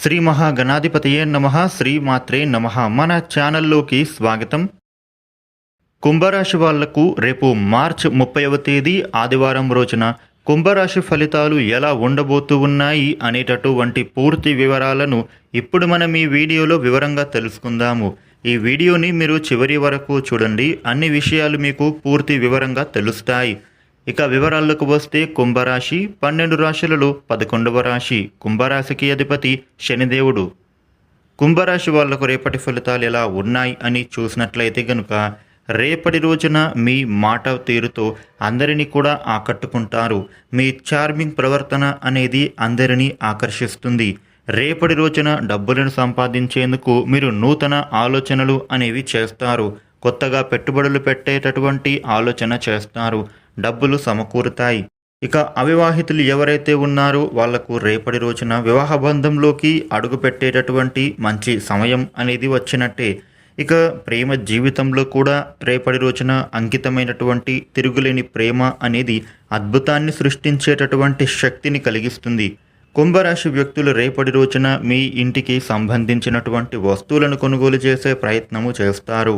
శ్రీ మహాగణాధిపతయే నమ శ్రీమాత్రే నమ. మన ఛానల్లోకి స్వాగతం. కుంభరాశి వాళ్ళకు రేపు మార్చ్ ముప్పైవ తేదీ ఆదివారం రోజున కుంభరాశి ఫలితాలు ఎలా ఉండబోతూ ఉన్నాయి అనేటటువంటి పూర్తి వివరాలను ఇప్పుడు మనం ఈ వీడియోలో వివరంగా తెలుసుకుందాము. ఈ వీడియోని మీరు చివరి వరకు చూడండి. అన్ని విషయాలు మీకు పూర్తి వివరంగా తెలుస్తాయి. ఇక వివరాలకు వస్తే కుంభరాశి పన్నెండు రాశులలో పదకొండవ రాశి కుంభరాశికి అధిపతి శనిదేవుడు. కుంభరాశి వాళ్ళకు రేపటి ఫలితాలు ఎలా ఉన్నాయి అని చూసినట్లయితే గనుక రేపటి రోజున మీ మాట తీరుతో అందరినీ కూడా ఆకట్టుకుంటారు. మీ చార్మింగ్ ప్రవర్తన అనేది అందరినీ ఆకర్షిస్తుంది. రేపటి రోజున డబ్బులను సంపాదించేందుకు మీరు నూతన ఆలోచనలు అనేవి చేస్తారు. కొత్తగా పెట్టుబడులు పెట్టేటటువంటి ఆలోచన చేస్తారు. డబ్బులు సమకూరుతాయి. ఇక అవివాహితులు ఎవరైతే ఉన్నారో వాళ్ళకు రేపటి రోజున వివాహ బంధంలోకి అడుగుపెట్టేటటువంటి మంచి సమయం అనేది వచ్చినట్టే. ఇక ప్రేమ జీవితంలో కూడా రేపటి రోజున అంకితమైనటువంటి తిరుగులేని ప్రేమ అనేది అద్భుతాన్ని సృష్టించేటటువంటి శక్తిని కలిగిస్తుంది. కుంభరాశి వ్యక్తులు రేపటి రోజున మీ ఇంటికి సంబంధించినటువంటి వస్తువులను కొనుగోలు చేసే ప్రయత్నము చేస్తారు.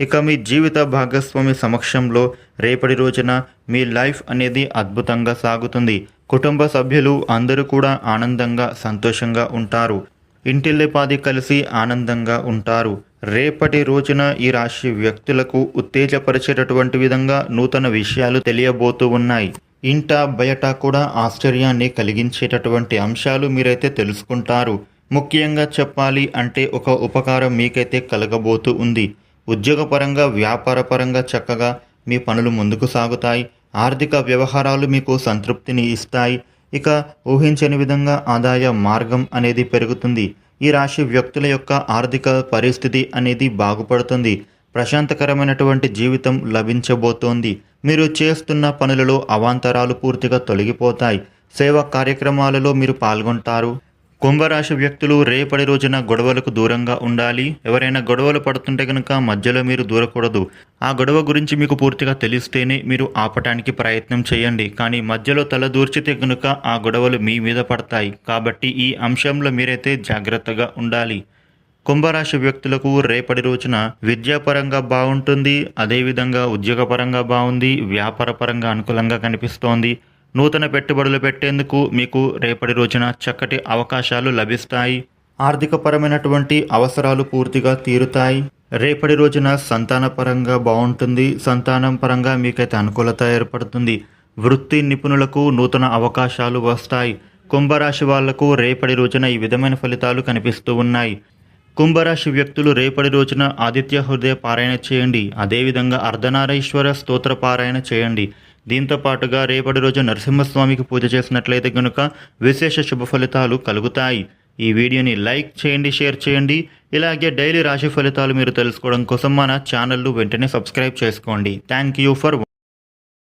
ఇక మీ జీవిత భాగస్వామి సమక్షంలో రేపటి రోజున మీ లైఫ్ అనేది అద్భుతంగా సాగుతుంది. కుటుంబ సభ్యులు అందరూ కూడా ఆనందంగా సంతోషంగా ఉంటారు. ఇంటిల్లిపాది కలిసి ఆనందంగా ఉంటారు. రేపటి రోజున ఈ రాశి వ్యక్తులకు ఉత్తేజపరిచేటటువంటి విధంగా నూతన విషయాలు తెలియబోతూ ఉన్నాయి. ఇంట బయట కూడా ఆశ్చర్యాన్ని కలిగించేటటువంటి అంశాలు మీరైతే తెలుసుకుంటారు. ముఖ్యంగా చెప్పాలి అంటే ఒక ఉపకారం మీకైతే కలగబోతూ ఉంది. ఉద్యోగపరంగా వ్యాపారపరంగా చక్కగా మీ పనులు ముందుకు సాగుతాయి. ఆర్థిక వ్యవహారాలు మీకు సంతృప్తిని ఇస్తాయి. ఇక ఊహించని విధంగా ఆదాయ మార్గం అనేది పెరుగుతుంది. ఈ రాశి వ్యక్తుల యొక్క ఆర్థిక పరిస్థితి అనేది బాగుపడుతుంది. ప్రశాంతకరమైనటువంటి జీవితం లభించబోతోంది. మీరు చేస్తున్న పనులలో అవాంతరాలు పూర్తిగా తొలగిపోతాయి. సేవా కార్యక్రమాలలో మీరు పాల్గొంటారు. కుంభరాశి వ్యక్తులు రేపటి రోజున గొడవలకు దూరంగా ఉండాలి. ఎవరైనా గొడవలు పడుతుంటే కనుక మధ్యలో మీరు దూరకూడదు. ఆ గొడవ గురించి మీకు పూర్తిగా తెలిస్తేనే మీరు ఆపటానికి ప్రయత్నం చేయండి. కానీ మధ్యలో తల దూర్చితే కనుక ఆ గొడవలు మీ మీద పడతాయి. కాబట్టి ఈ అంశంలో మీరైతే జాగ్రత్తగా ఉండాలి. కుంభరాశి వ్యక్తులకు రేపటి రోజున విద్యాపరంగా బాగుంటుంది. అదేవిధంగా ఉద్యోగపరంగా బాగుంది. వ్యాపారపరంగా అనుకూలంగా కనిపిస్తోంది. నూతన పెట్టుబడులు పెట్టేందుకు మీకు రేపటి రోజున చక్కటి అవకాశాలు లభిస్తాయి. ఆర్థికపరమైనటువంటి అవసరాలు పూర్తిగా తీరుతాయి. రేపటి రోజున సంతానపరంగా బాగుంటుంది. సంతానం పరంగా మీకైతే అనుకూలత ఏర్పడుతుంది. వృత్తి నిపుణులకు నూతన అవకాశాలు వస్తాయి. కుంభరాశి వాళ్ళకు రేపటి రోజున ఈ విధమైన ఫలితాలు కనిపిస్తూ ఉన్నాయి. కుంభరాశి వ్యక్తులు రేపటి రోజున ఆదిత్య హృదయ పారాయణ చేయండి. అదేవిధంగా అర్ధనారీశ్వర స్తోత్ర పారాయణ చేయండి. దీంతో పాటుగా రేపటి రోజు నరసింహస్వామికి పూజ చేసినట్లయితే గనుక విశేష శుభ ఫలితాలు కలుగుతాయి. ఈ వీడియోని లైక్ చేయండి షేర్ చేయండి. ఇలాగే డైలీ రాశి ఫలితాలు మీరు తెలుసుకోవడం కోసం మన ఛానల్ను వెంటనే సబ్స్క్రైబ్ చేసుకోండి. Thank you for